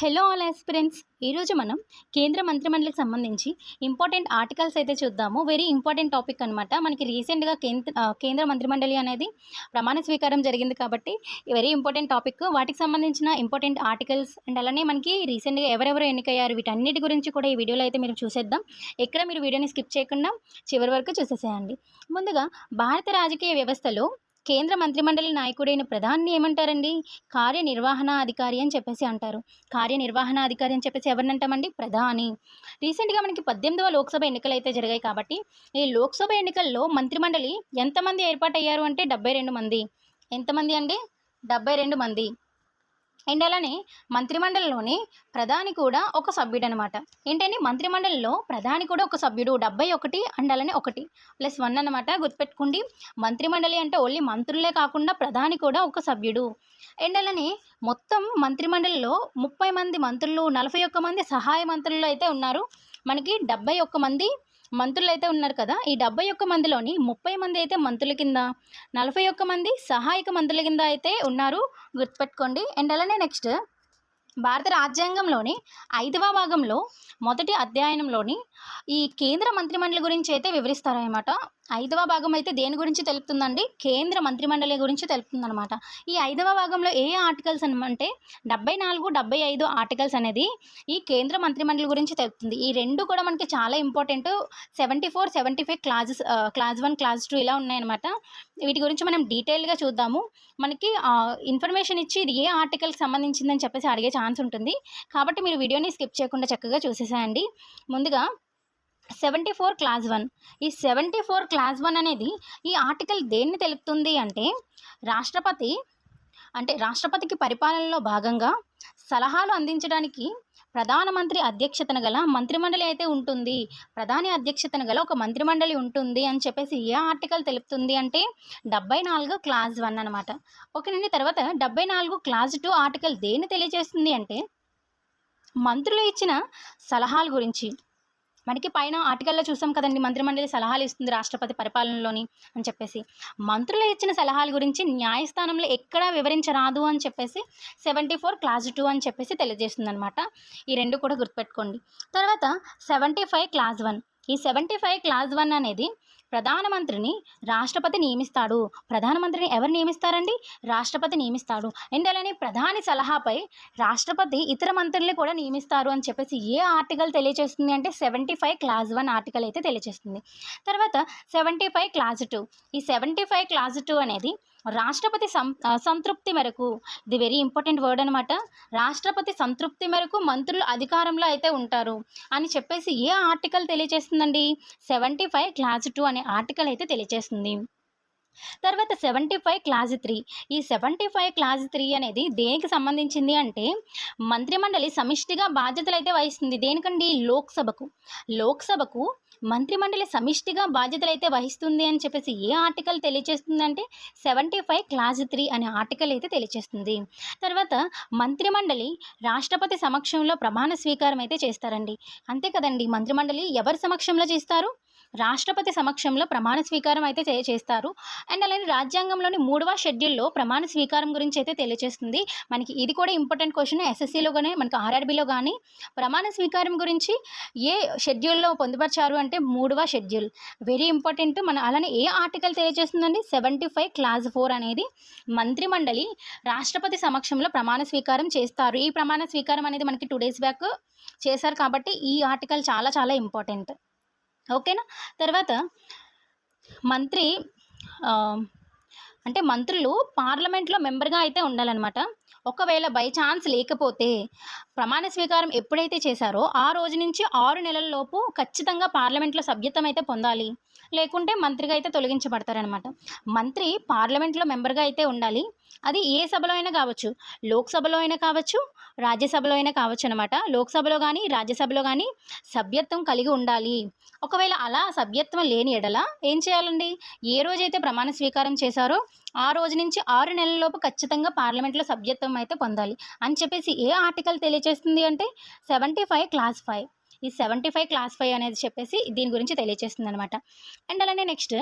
Hello all aspirants ఈరోజు మనం కేంద్ర మంత్రిమండలికి సంబంధించి ఇంపార్టెంట్ ఆర్టికల్స్ అయితే చూద్దాము. వెరీ ఇంపార్టెంట్ టాపిక్ అనమాట మనకి రీసెంట్గా కేంద్ర కేంద్ర మంత్రిమండలి అనేది ప్రమాణ స్వీకారం జరిగింది కాబట్టి వెరీ ఇంపార్టెంట్ టాపిక్ వాటికి సంబంధించిన ఇంపార్టెంట్ ఆర్టికల్స్ అండ్ అలానే మనకి రీసెంట్గా ఎవరెవరు ఎన్నికయ్యారు వీటన్నిటి గురించి కూడా ఈ వీడియోలో అయితే మీరు చూసేద్దాం. ఎక్కడ మీరు వీడియోని స్కిప్ చేయకుండా చివరి వరకు చూసేసేయండి. ముందుగా భారత రాజకీయ వ్యవస్థలో కేంద్ర మంత్రిమండలి నాయకుడైన ప్రధాన్ని ఏమంటారండి? కార్యనిర్వహణ అధికారి అని చెప్పేసి అంటారు. కార్యనిర్వహణ అధికారి అని చెప్పేసి ఎవరిని అంటామండి? ప్రధాని. రీసెంట్గా మనకి పద్దెనిమిదవ లోక్సభ ఎన్నికలు అయితే జరిగాయి కాబట్టి ఈ లోక్సభ ఎన్నికల్లో మంత్రిమండలి ఎంతమంది ఏర్పాటయ్యారు అంటే డెబ్బై రెండు మంది. ఎంతమంది అండి? డెబ్బై రెండు మంది. అండ్ అలానే మంత్రిమండలిలోని ప్రధాని కూడా ఒక సభ్యుడు అనమాట ఏంటండి? మంత్రిమండలిలో ప్రధాని కూడా ఒక సభ్యుడు డెబ్బై ఒకటి అండ్ అలానే ఒకటి. ప్లస్ వన్ అనమాట గుర్తుపెట్టుకోండి. మంత్రిమండలి అంటే ఓన్లీ మంత్రులే కాకుండా ప్రధాని కూడా ఒక సభ్యుడు. అండ్ అలానే మొత్తం మంత్రిమండలిలో ముప్పై మంది మంత్రులు నలభై ఒక్క మంది సహాయ మంత్రులు అయితే ఉన్నారు. మనకి డెబ్బై ఒక్క మంది మంత్రులు అయితే ఉన్నారు కదా ఈ డెబ్బై ఒక్క మందిలోని ముప్పై మంది అయితే మంత్రుల కింద నలభై ఒక్క మంది సహాయక మంత్రుల కింద అయితే ఉన్నారు. గుర్తుపెట్టుకోండి. అండ్ అలానే నెక్స్ట్ భారత రాజ్యాంగంలోని ఐదవ భాగంలో మొదటి అధ్యయనంలోని ఈ కేంద్ర మంత్రిమండలి గురించి అయితే వివరిస్తారనమాట ఐదవ భాగం అయితే దేని గురించి తెలుపుతుందండి? కేంద్ర మంత్రిమండలి గురించి తెలుపుతుందనమాట ఈ ఐదవ భాగంలో ఏ ఆర్టికల్స్ అంటే డెబ్బై నాలుగు డెబ్బై ఐదు ఆర్టికల్స్ అనేది ఈ కేంద్ర మంత్రిమండలి గురించి తెలుపుతుంది. ఈ రెండు కూడా మనకి చాలా important. Seventy four seventy five clauses clause one clause two ఇలా ఉన్నాయన్నమాట. వీటి గురించి మనం డీటెయిల్గా చూద్దాము. మనకి ఇన్ఫర్మేషన్ ఇచ్చి ఇది ఏ ఆర్టికల్కి సంబంధించిందని చెప్పేసి అడిగే ఛాన్స్ ఉంటుంది. కాబట్టి మీరు వీడియోని స్కిప్ చేయకుండా చక్కగా చూసేసేయండి. ముందుగా సెవెంటీ ఫోర్ క్లాస్ వన్. ఈ సెవెంటీ ఫోర్ క్లాస్ వన్ అనేది ఈ ఆర్టికల్ దేన్ని తెలుపుతుంది అంటే రాష్ట్రపతి అంటే రాష్ట్రపతికి పరిపాలనలో భాగంగా సలహాలు అందించడానికి ప్రధానమంత్రి అధ్యక్షతన గల మంత్రిమండలి అయితే ఉంటుంది. ప్రధాని అధ్యక్షతన గల ఒక మంత్రిమండలి ఉంటుంది అని చెప్పేసి ఏ ఆర్టికల్ తెలుపుతుంది అంటే డెబ్బై నాలుగు క్లాస్ వన్ అనమాట ఓకేనండి తర్వాత డెబ్బై నాలుగు క్లాస్ టూ ఆర్టికల్ దేన్ని తెలియజేస్తుంది అంటే మంత్రులు ఇచ్చిన సలహాల గురించి. మనకి పైన ఆర్టికల్లో చూసాం కదండి మంత్రిమండలి సలహాలు ఇస్తుంది రాష్ట్రపతి పరిపాలనలోని అని చెప్పేసి. మంత్రులు ఇచ్చిన సలహాల గురించి న్యాయస్థానంలో ఎక్కడా వివరించరాదు అని చెప్పేసి సెవెంటీ ఫోర్ క్లాస్ టూ అని చెప్పేసి తెలియజేస్తుంది అనమాట ఈ రెండు కూడా గుర్తుపెట్టుకోండి. తర్వాత సెవెంటీ ఫైవ్ క్లాస్ వన్. ఈ సెవెంటీ ఫైవ్ క్లాస్ వన్ అనేది ప్రధానమంత్రిని రాష్ట్రపతి నియమిస్తాడు. ప్రధానమంత్రిని ఎవరు నియమిస్తారండి? రాష్ట్రపతి నియమిస్తాడు. అండ్ అలానే ప్రధాని సలహాపై రాష్ట్రపతి ఇతర మంత్రుల్ని కూడా నియమిస్తారు అని చెప్పేసి ఏ ఆర్టికల్ తెలియజేస్తుంది అంటే seventy five clause one article అయితే తెలియజేస్తుంది తర్వాత సెవెంటీ ఫైవ్ క్లాస్ టూ. ఈ సెవెంటీ ఫైవ్ క్లాస్ టూ అనేది రాష్ట్రపతి సం సంతృప్తి మేరకు ఇది వెరీ ఇంపార్టెంట్ వర్డ్ అనమాట రాష్ట్రపతి సంతృప్తి మేరకు మంత్రులు అధికారంలో అయితే ఉంటారు. అని చెప్పేసి ఏ ఆర్టికల్ తెలియజేస్తుందండి సెవెంటీ ఫైవ్ క్లాస్ టూ అనే ఆర్టికల్ అయితే తెలియజేస్తుంది తర్వాత సెవెంటీ ఫైవ్ క్లాస్ త్రీ ఈ సెవెంటీ ఫైవ్ క్లాస్ త్రీ అనేది దేనికి సంబంధించింది అంటే మంత్రిమండలి సమిష్టిగా బాధ్యతలు అయితే వహిస్తుంది. దేనికండి? లోక్సభకు. లోక్సభకు మంత్రిమండలి సమిష్టిగా బాధ్యతలు అయితే వహిస్తుంది అని చెప్పేసి ఏ ఆర్టికల్ తెలియజేస్తుంది అంటే సెవెంటీ ఫైవ్ క్లాస్ త్రీ అనే ఆర్టికల్ అయితే తెలియజేస్తుంది తర్వాత మంత్రిమండలి రాష్ట్రపతి సమక్షంలో ప్రమాణ స్వీకారం అయితే చేస్తారండి. అంతే కదండి మంత్రిమండలి ఎవరి సమక్షంలో చేస్తారు? రాష్ట్రపతి సమక్షంలో ప్రమాణ స్వీకారం అయితే చేస్తారు. అండ్ అలానే రాజ్యాంగంలోని మూడవ షెడ్యూల్లో ప్రమాణ స్వీకారం గురించి అయితే తెలియజేస్తుంది మనకి ఇది కూడా ఇంపార్టెంట్ క్వశ్చన్. ఎస్ఎస్సీలో కానీ మనకి ఆర్ఆర్బీలో కానీ ప్రమాణ స్వీకారం గురించి ఏ షెడ్యూల్లో పొందుపరిచారు అంటే మూడవ షెడ్యూల్. Very important. మన అలానే ఏ ఆర్టికల్ తెలియజేస్తుందండి సెవెంటీ ఫైవ్ క్లాస్ ఫోర్ అనేది మంత్రిమండలి రాష్ట్రపతి సమక్షంలో ప్రమాణ స్వీకారం చేస్తారు. ఈ ప్రమాణ స్వీకారం అనేది మనకి టూ డేస్ బ్యాక్ చేశారు కాబట్టి ఈ ఆర్టికల్ చాలా చాలా ఇంపార్టెంట్. ఓకేనా? తర్వాత మంత్రి అంటే మంత్రులు పార్లమెంట్లో మెంబర్గా అయితే ఉండాలన్నమాట. ఒకవేళ బై ఛాన్స్ లేకపోతే ప్రమాణ స్వీకారం ఎప్పుడైతే చేశారో ఆ రోజు నుంచి ఆరు నెలల లోపు ఖచ్చితంగా పార్లమెంట్లో సభ్యత్వం అయితే పొందాలి. లేకుంటే మంత్రిగా అయితే తొలగించబడతారనమాట మంత్రి పార్లమెంట్లో మెంబర్గా అయితే ఉండాలి. అది ఏ సభలో అయినా కావచ్చు లోక్సభలో అయినా కావచ్చు రాజ్యసభలో అయినా కావచ్చు అనమాట లోక్సభలో కానీ రాజ్యసభలో కానీ సభ్యత్వం కలిగి ఉండాలి. ఒకవేళ అలా సభ్యత్వం లేని ఎడల ఏం చేయాలండి? ఏ రోజైతే ప్రమాణ స్వీకారం చేశారో ఆ రోజు నుంచి ఆరు నెలలలోపు ఖచ్చితంగా పార్లమెంట్లో సభ్యత్వం అయితే పొందాలి. అని చెప్పేసి ఏ ఆర్టికల్ తెలియజేస్తుంది అంటే సెవెంటీ ఫైవ్ క్లాస్ ఫైవ్. ఈ సెవెంటీ ఫైవ్ క్లాస్ ఫైవ్ అనేది చెప్పేసి దీని గురించి తెలియజేస్తుంది అనమాట అండ్ అలానే next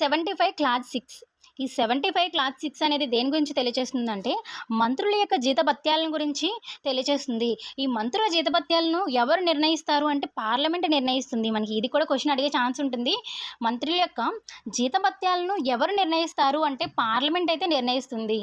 seventy five clause six. ఈ సెవెంటీ ఫైవ్ క్లాత్ సిక్స్ అనేది దేని గురించి తెలియజేస్తుందంటే మంత్రుల యొక్క జీతభత్యాలను గురించి తెలియజేస్తుంది ఈ మంత్రుల జీతభత్యాలను ఎవరు నిర్ణయిస్తారు అంటే పార్లమెంట్ నిర్ణయిస్తుంది. మనకి ఇది కూడా క్వశ్చన్ అడిగే ఛాన్స్ ఉంటుంది. మంత్రుల యొక్క జీతభత్యాలను ఎవరు నిర్ణయిస్తారు అంటే పార్లమెంట్ అయితే నిర్ణయిస్తుంది.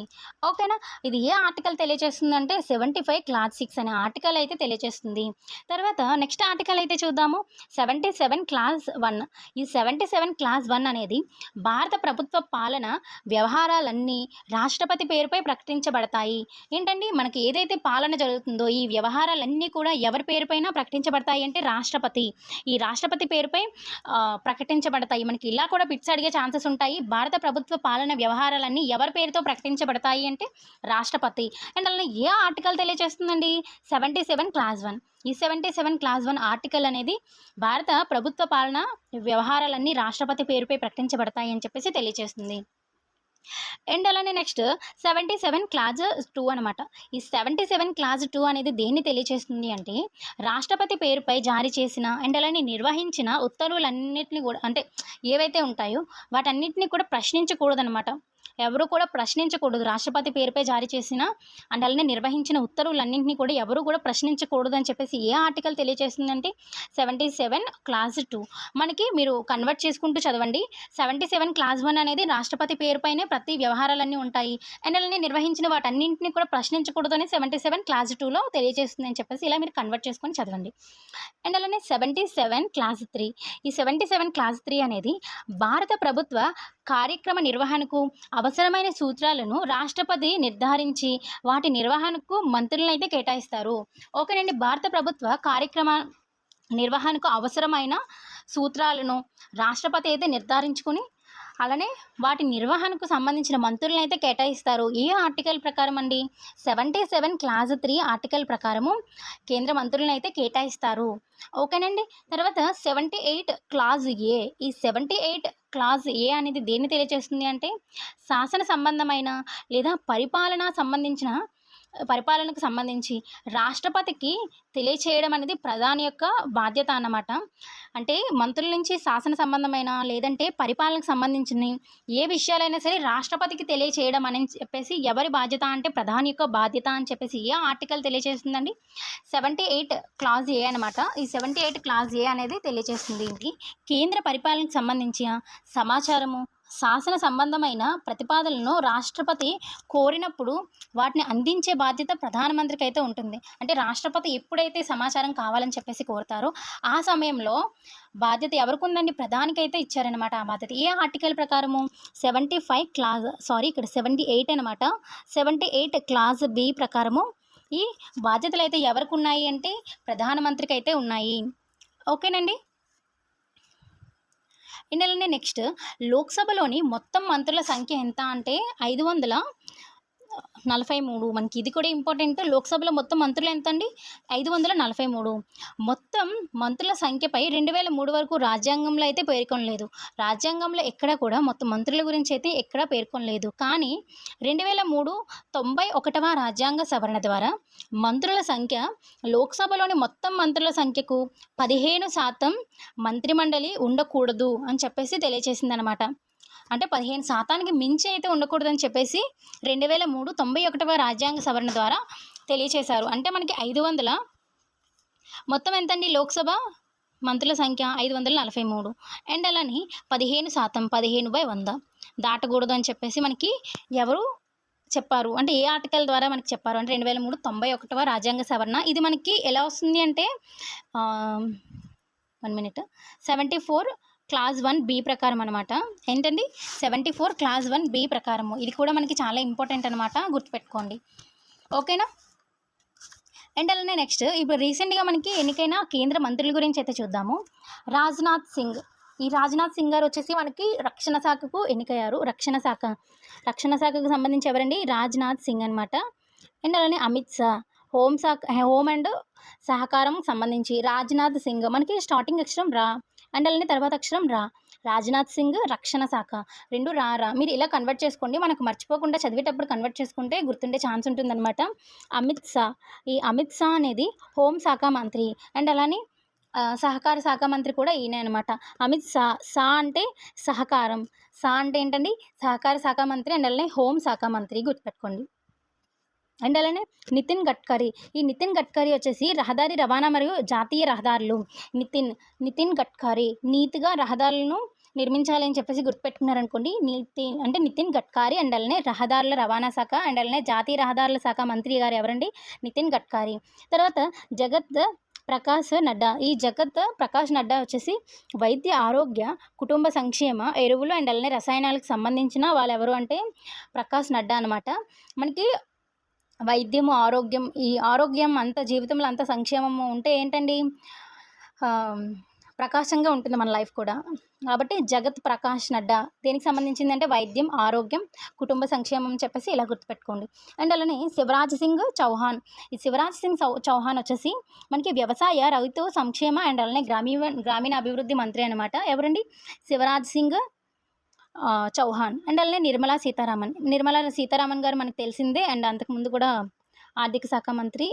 ఓకేనా ఇది ఏ ఆర్టికల్ తెలియజేస్తుంది అంటే సెవెంటీ ఫైవ్ క్లాత్ సిక్స్ అనే ఆర్టికల్ అయితే తెలియజేస్తుంది తర్వాత నెక్స్ట్ ఆర్టికల్ అయితే చూద్దాము. సెవెంటీ సెవెన్ క్లాస్ వన్ ఈ సెవెంటీ సెవెన్ క్లాస్ వన్ అనేది భారత ప్రభుత్వ పాలన వ్యవహారాలన్నీ రాష్ట్రపతి పేరుపై ప్రకటించబడతాయి. ఏంటండి? మనకి ఏదైతే పాలన జరుగుతుందో ఈ వ్యవహారాలన్నీ కూడా ఎవరి పేరుపైన ప్రకటించబడతాయి అంటే రాష్ట్రపతి. ఈ రాష్ట్రపతి పేరుపై ప్రకటించబడతాయి. మనకి ఇలా కూడా పిట్స్ అడిగే ఛాన్సెస్ ఉంటాయి. భారత ప్రభుత్వ పాలన వ్యవహారాలన్నీ ఎవరి పేరుతో ప్రకటించబడతాయి అంటే రాష్ట్రపతి. అండ్ అలా ఏ ఆర్టికల్ తెలియజేస్తుందండి సెవెంటీ సెవెన్ క్లాస్ వన్. ఈ seventy seven clause one article అనేది భారత ప్రభుత్వ పాలన వ్యవహారాలన్నీ రాష్ట్రపతి పేరుపై ప్రకటించబడతాయి అని చెప్పేసి తెలియజేస్తుంది అండ్ అలానే next seventy seven clause two అనమాట ఈ సెవెంటీ సెవెన్ క్లాజ్ టూ అనేది దేన్ని తెలియజేస్తుంది అంటే రాష్ట్రపతి పేరుపై జారీ చేసిన అండ్ అలానే నిర్వహించిన ఉత్తర్వులన్నింటినీ కూడా అంటే ఏవైతే ఉంటాయో వాటన్నిటిని కూడా ప్రశ్నించకూడదనమాట ఎవరు కూడా ప్రశ్నించకూడదు. రాష్ట్రపతి పేరుపై జారీ చేసిన అండ్ అలానే నిర్వహించిన ఉత్తర్వులన్నింటినీ కూడా ఎవరు కూడా ప్రశ్నించకూడదు అని చెప్పేసి ఏ ఆర్టికల్ తెలియజేస్తుందంటే సెవెంటీ సెవెన్ క్లాస్ టూ. మనకి మీరు కన్వర్ట్ చేసుకుంటూ చదవండి. సెవెంటీ సెవెన్ క్లాస్ వన్ అనేది రాష్ట్రపతి పేరుపైనే ప్రతి వ్యవహారాలన్నీ ఉంటాయి. అండ్ అలానే నిర్వహించిన వాటన్నింటినీ కూడా ప్రశ్నించకూడదు అని సెవెంటీ సెవెన్ క్లాస్ టూలో తెలియజేస్తుంది అని చెప్పేసి ఇలా మీరు కన్వర్ట్ చేసుకొని చదవండి. అండ్ అలానే సెవెంటీ సెవెన్ క్లాస్ త్రీ. ఈ సెవెంటీ సెవెన్ క్లాస్ త్రీ అనేది భారత ప్రభుత్వ కార్యక్రమ నిర్వహణకు అవసరమైన సూత్రాలను రాష్ట్రపతి నిర్ధారించి వాటి నిర్వహణకు మంత్రులను అయితే కేటాయిస్తారు. ఓకేనండి భారత ప్రభుత్వ కార్యక్రమ నిర్వహణకు అవసరమైన సూత్రాలను రాష్ట్రపతి అయితే నిర్ధారించుకుని అలానే వాటి నిర్వహణకు సంబంధించిన మంత్రులను అయితే కేటాయిస్తారు. ఏ ఆర్టికల్ ప్రకారం అండి seventy seven clause three article ప్రకారము కేంద్ర మంత్రులను అయితే కేటాయిస్తారు. ఓకేనండి? తర్వాత సెవెంటీ ఎయిట్ క్లాజ్ ఏ ఈ సెవెంటీ ఎయిట్ క్లాజ్ ఏ అనేది దేన్ని తెలియజేస్తుంది అంటే శాసన సంబంధమైన లేదా పరిపాలన సంబంధించిన పరిపాలనకు సంబంధించి రాష్ట్రపతికి తెలియచేయడం అనేది ప్రధాని యొక్క బాధ్యత అన్నమాట. అంటే మంత్రుల నుంచి శాసన సంబంధమైన లేదంటే పరిపాలనకు సంబంధించిన ఏ విషయాలైనా సరే రాష్ట్రపతికి తెలియచేయడం అని చెప్పేసి ఎవరి బాధ్యత అంటే ప్రధాని యొక్క బాధ్యత అని చెప్పేసి ఏ ఆర్టికల్ తెలియజేస్తుందండి సెవెంటీ ఎయిట్ క్లాజ్ ఏ అనమాట ఈ సెవెంటీ ఎయిట్ క్లాజ్ ఏ అనేది తెలియజేస్తుంది ఏంటి? కేంద్ర పరిపాలనకు సంబంధించిన సమాచారము శాసన సంబంధమైన ప్రతిపాదనలను రాష్ట్రపతి కోరినప్పుడు వాటిని అందించే బాధ్యత ప్రధానమంత్రికి అయితే ఉంటుంది. అంటే రాష్ట్రపతి ఎప్పుడైతే సమాచారం కావాలని చెప్పేసి కోరుతారో ఆ సమయంలో బాధ్యత ఎవరికి ఉందండి ప్రధానికి అయితే ఇచ్చారనమాట ఆ బాధ్యత. ఏ ఆర్టికల్ ప్రకారము? సెవెంటీ ఫైవ్ క్లాజ్ సారీ ఇక్కడ సెవెంటీ ఎయిట్ అనమాట సెవెంటీ ఎయిట్ క్లాజ్ బి ప్రకారము ఈ బాధ్యతలు అయితే ఎవరికి ఉన్నాయి అంటే ప్రధానమంత్రికి అయితే ఉన్నాయి. ఓకేనండి? ఇందులోనే నెక్స్ట్ లోక్సభలోని మొత్తం మంత్రుల సంఖ్య ఎంత అంటే ఐదు వందల నలభై మూడు మనకి. ఇది కూడా ఇంపార్టెంట్ లోక్సభలో మొత్తం మంత్రులు ఎంత అండి ఐదు వందల నలభై మూడు. మొత్తం మంత్రుల సంఖ్యపై రెండు వేల మూడు వరకు రాజ్యాంగంలో అయితే పేర్కొనలేదు. రాజ్యాంగంలో ఎక్కడ కూడా మొత్తం మంత్రుల గురించి అయితే ఎక్కడా పేర్కొనలేదు. కానీ రెండు వేల మూడు తొంభై ఒకటవ రాజ్యాంగ సవరణ ద్వారా మంత్రుల సంఖ్య లోక్సభలోని మొత్తం మంత్రుల సంఖ్యకు పదిహేను శాతం మంత్రిమండలి ఉండకూడదు అని చెప్పేసి తెలియజేసిందనమాట అంటే పదిహేను శాతానికి మించి అయితే ఉండకూడదని చెప్పేసి రెండు వేల మూడు తొంభై ఒకటవ రాజ్యాంగ సవరణ ద్వారా తెలియచేశారు. అంటే మనకి ఐదు వందల మొత్తం ఎంతండి? లోక్సభ మంత్రుల సంఖ్య ఐదు వందల నలభై మూడు. అండ్ అలానే పదిహేను శాతం పదిహేను బై వంద దాటకూడదు అని చెప్పేసి మనకి ఎవరు చెప్పారు? అంటే ఏ ఆర్టికల్ ద్వారా మనకి చెప్పారు? అంటే రెండు వేల మూడు తొంభై ఒకటవ రాజ్యాంగ సవరణ. ఇది మనకి ఎలా వస్తుంది అంటే one minute seventy four clause one B ప్రకారం అనమాట ఏంటండి? Seventy four clause one B ప్రకారము. ఇది కూడా మనకి చాలా ఇంపార్టెంట్ అనమాట గుర్తుపెట్టుకోండి. ఓకేనా? అండ్ అలానే నెక్స్ట్ ఇప్పుడు రీసెంట్గా మనకి ఎన్నికైన కేంద్ర మంత్రుల గురించి అయితే చూద్దాము. రాజ్నాథ్ సింగ్. ఈ రాజ్నాథ్ సింగ్ గారు వచ్చేసి మనకి రక్షణ శాఖకు ఎన్నికయ్యారు. రక్షణ శాఖ. రక్షణ శాఖకు సంబంధించి ఎవరండి? రాజ్నాథ్ సింగ్ అనమాట అండ్ అలానే అమిత్ షా. హోమ్ శాఖ హోమ్ అండ్ సహకారం సంబంధించి రాజ్నాథ్ సింగ్. మనకి స్టార్టింగ్ అక్షరం రా. అండ్ అలానే తర్వాత అక్షరం రా. రాజ్నాథ్ సింగ్ రక్షణ శాఖ. రెండు రా రా. మీరు ఇలా కన్వర్ట్ చేసుకోండి. మనకు మర్చిపోకుండా చదివేటప్పుడు కన్వర్ట్ చేసుకుంటే గుర్తుండే ఛాన్స్ ఉంటుందన్నమాట. అమిత్ షా. ఈ అమిత్ షా అనేది హోం శాఖ మంత్రి. అండ్ అలానే సహకార శాఖ మంత్రి కూడా ఈయనే అనమాట అమిత్ షా. షా అంటే సహకారం. షా అంటే ఏంటండి? సహకార శాఖ మంత్రి. అండ్ అలానే హోం శాఖ మంత్రి గుర్తుపెట్టుకోండి. అండ్ అలానే నితిన్ గడ్కరీ. ఈ నితిన్ గడ్కరీ వచ్చేసి రహదారి రవాణా మరియు జాతీయ రహదారులు. నితిన్ నితిన్ గడ్కరీ నీతిగా రహదారులను నిర్మించాలని చెప్పేసి గుర్తుపెట్టుకున్నారనుకోండి నీతి అంటే నితిన్ గడ్కరీ అండ్ అలానే రహదారుల రవాణా శాఖ అండ్ అలానే జాతీయ రహదారుల శాఖ మంత్రి గారు ఎవరండి? నితిన్ గడ్కరీ. తర్వాత జగత్ ప్రకాష్ నడ్డా. ఈ జగత్ ప్రకాష్ నడ్డా వచ్చేసి వైద్య ఆరోగ్య కుటుంబ సంక్షేమ ఎరువులు అండ్ అలానే రసాయనాలకు సంబంధించిన వాళ్ళు ఎవరు అంటే ప్రకాష్ నడ్డా అనమాట మనకి వైద్యము ఆరోగ్యం ఈ ఆరోగ్యం అంత జీవితంలో అంత సంక్షేమము ఉంటే ఏంటండి? ప్రకాశంగా ఉంటుంది మన లైఫ్ కూడా. కాబట్టి జగత్ ప్రకాష్ నడ్డా దేనికి సంబంధించింది అంటే వైద్యం ఆరోగ్యం కుటుంబ సంక్షేమం చెప్పేసి ఇలా గుర్తుపెట్టుకోండి. అండ్ అలానే శివరాజ్ సింగ్ చౌహాన్. ఈ శివరాజ్ సింగ్ చౌ చౌహాన్ వచ్చేసి మనకి వ్యవసాయ రైతు సంక్షేమ అండ్ అలానే గ్రామీణ గ్రామీణ అభివృద్ధి మంత్రి అనమాట ఎవరండి? శివరాజ్ సింగ్ చౌహాన్. అండ్ అలానే నిర్మలా సీతారామన్. నిర్మలా సీతారామన్ గారు మనకు తెలిసిందే. అండ్ అంతకుముందు కూడా ఆర్థిక శాఖ మంత్రి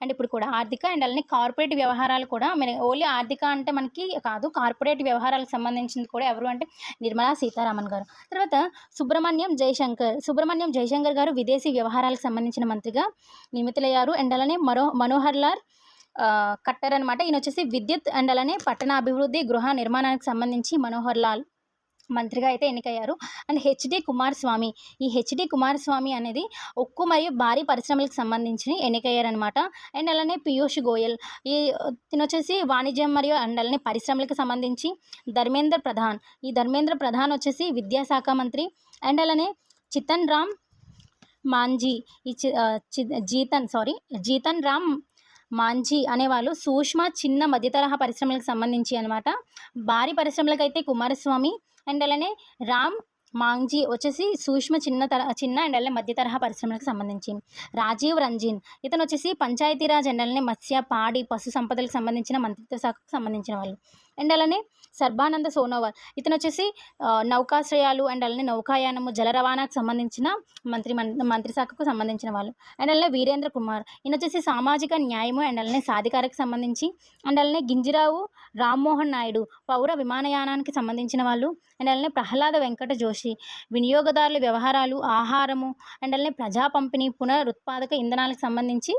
అండ్ ఇప్పుడు కూడా ఆర్థిక అండ్ అలానే కార్పొరేట్ వ్యవహారాలు కూడా మన ఓన్లీ ఆర్థిక అంటే మనకి కాదు కార్పొరేట్ వ్యవహారాలకు సంబంధించింది కూడా ఎవరు అంటే నిర్మలా సీతారామన్ గారు. తర్వాత సుబ్రహ్మణ్యం జయశంకర్. సుబ్రహ్మణ్యం జయశంకర్ గారు విదేశీ వ్యవహారాలకు సంబంధించిన మంత్రిగా నియమితులయ్యారు. అండ్ అలానే మరో మనోహర్ లాల్ కట్టర్ అనమాట ఈయన వచ్చేసి విద్యుత్ అండ్ అలానే పట్టణ అభివృద్ధి గృహ నిర్మాణానికి సంబంధించి మనోహర్ లాల్. మంత్రిగా అయితే ఎన్నికయ్యారు. అండ్ హెచ్డి కుమారస్వామి ఈ హెచ్డి కుమారస్వామి అనేది ఉక్కు మరియు భారీ పరిశ్రమలకు సంబంధించి ఎన్నికయ్యారనమాట అండ్ అలానే పీయూష్ గోయల్ ఈ తినొచ్చేసి వాణిజ్యం మరియు అండ్ అలానే పరిశ్రమలకు సంబంధించి ధర్మేంద్ర ప్రధాన్ ఈ ధర్మేంద్ర ప్రధాన్ వచ్చేసి విద్యాశాఖ మంత్రి అండ్ అలానే చితన్ రామ్ మాంజీ ఈ జీతన్ సారీ జీతన్ రామ్ మాంజీ అనేవాళ్ళు సూక్ష్మ చిన్న మధ్యతరహా పరిశ్రమలకు సంబంధించి అనమాట భారీ పరిశ్రమలకైతే కుమారస్వామి అండ్ అలానే రామ్ మాంజీ వచ్చేసి సూక్ష్మ చిన్న తర చిన్న అండ్ అలానే మధ్య తరహా పరిశ్రమలకు సంబంధించి. రాజీవ్ రంజిన్. ఇతను వచ్చేసి పంచాయతీరాజ్ అండ్ అలానే మత్స్య పాడి పశు సంపదలకు సంబంధించిన మంత్రిత్వ శాఖకు సంబంధించిన వాళ్ళు. అండ్ అలానే సర్బానంద సోనోవాల్. ఇతను వచ్చేసి నౌకాశ్రయాలు అండ్ అలానే నౌకాయానము జల రవాణాకు సంబంధించిన మంత్రి మంత్రి శాఖకు సంబంధించిన వాళ్ళు. అండ్ అలానే వీరేంద్ర కుమార్. ఈయన వచ్చేసి సామాజిక న్యాయము అండ్ అలానే సాధికారకు సంబంధించి అండ్ అలానే గింజిరావు రామ్మోహన్ నాయుడు పౌర విమానయానానికి సంబంధించిన వాళ్ళు అండ్ అలానే ప్రహ్లాద వెంకట జోషి వినియోగదారుల వ్యవహారాలు ఆహారము అండ్ అలానే ప్రజా పంపిణీ పునరుత్పాదక ఇంధనాలకు సంబంధించి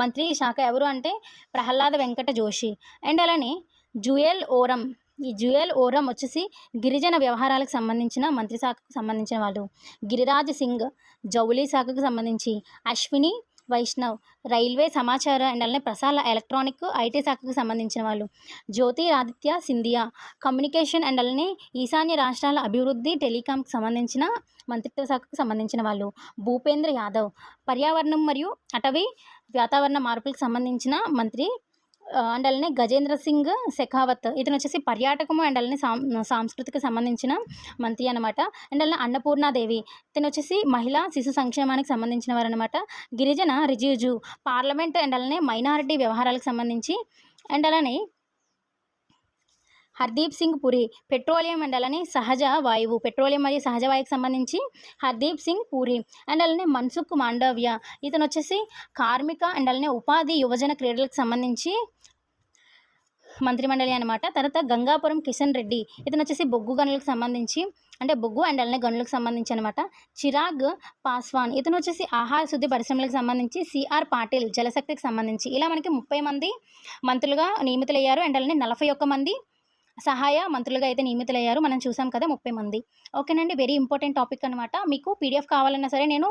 మంత్రి శాఖ ఎవరు అంటే ప్రహ్లాద వెంకట జోషి. అండ్ అలానే జుయల్ ఓరం. ఈ జుయల్ ఓరం వచ్చేసి గిరిజన వ్యవహారాలకు సంబంధించిన మంత్రి శాఖకు సంబంధించిన వాళ్ళు. గిరిరాజ్ సింగ్ జౌలీ శాఖకు సంబంధించి. అశ్విని వైష్ణవ్ రైల్వే సమాచార అండ్ అలానే ప్రసార ఎలక్ట్రానిక్ ఐటీ శాఖకు సంబంధించిన వాళ్ళు. Jyotiraditya Scindia communication and అలానే ఈశాన్య రాష్ట్రాల అభివృద్ధి టెలికాంకి సంబంధించిన మంత్రిత్వ శాఖకు సంబంధించిన వాళ్ళు. భూపేంద్ర యాదవ్ పర్యావరణం మరియు అటవీ వాతావరణ మార్పులకు సంబంధించిన మంత్రి అండ్ అలానే గజేంద్ర సింగ్ శెఖావత్. ఇతను వచ్చేసి పర్యాటకము అండ్ అలానే సాం సాంస్కృతికి సంబంధించిన మంత్రి అనమాట అండ్ అలానే అన్నపూర్ణాదేవి. ఇతను వచ్చేసి మహిళా శిశు సంక్షేమానికి సంబంధించిన వారు అనమాట గిరిజన రిజిజు పార్లమెంట్ అండ్ అలానే మైనారిటీ వ్యవహారాలకు సంబంధించి అండ్ అలానే హర్దీప్ సింగ్ పురి పెట్రోలియం అండ్ అలానే సహజ వాయువు పెట్రోలియం మరియు సహజ వాయువుకి సంబంధించి హర్దీప్ సింగ్ పూరి అండ్ అలానే మన్సుఖ్ మాండవ్య. ఇతను వచ్చేసి కార్మిక అండ్ అలానే ఉపాధి యువజన క్రీడలకు సంబంధించి మంత్రిమండలి అనమాట తర్వాత గంగాపురం కిషన్ రెడ్డి ఇతను వచ్చేసి బొగ్గు గనులకు సంబంధించి అంటే బొగ్గు అండ్ అలానే గనులకు సంబంధించి అనమాట చిరాగ్ పాస్వాన్ ఇతను వచ్చేసి ఆహార శుద్ధి పరిశ్రమలకు సంబంధించి సిఆర్ పాటిల్ జలశక్తికి సంబంధించి. ఇలా మనకి ముప్పై మంది మంత్రులుగా నియమితులయ్యారు అండ్ అలానే నలభై ఒక్క మంది సహాయ మంత్రులుగా అయితే నియమితులయ్యారు. మనం చూసాం కదా ముప్పై మంది. ఓకేనండి వెరీ ఇంపార్టెంట్ టాపిక్ అనమాట మీకు పీడిఎఫ్ కావాలన్నా సరే నేను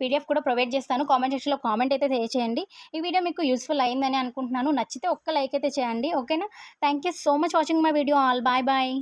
పీడిఎఫ్ కూడా ప్రొవైడ్ చేస్తాను. కామెంట్ సెక్షన్లో కామెంట్ అయితే చేయండి ఈ వీడియో మీకు యూస్ఫుల్ అయిందని అనుకుంటున్నాను. నచ్చితే ఒక్క లైక్ అయితే చేయండి. ఓకేనా? Thank you so much watching my video all bye bye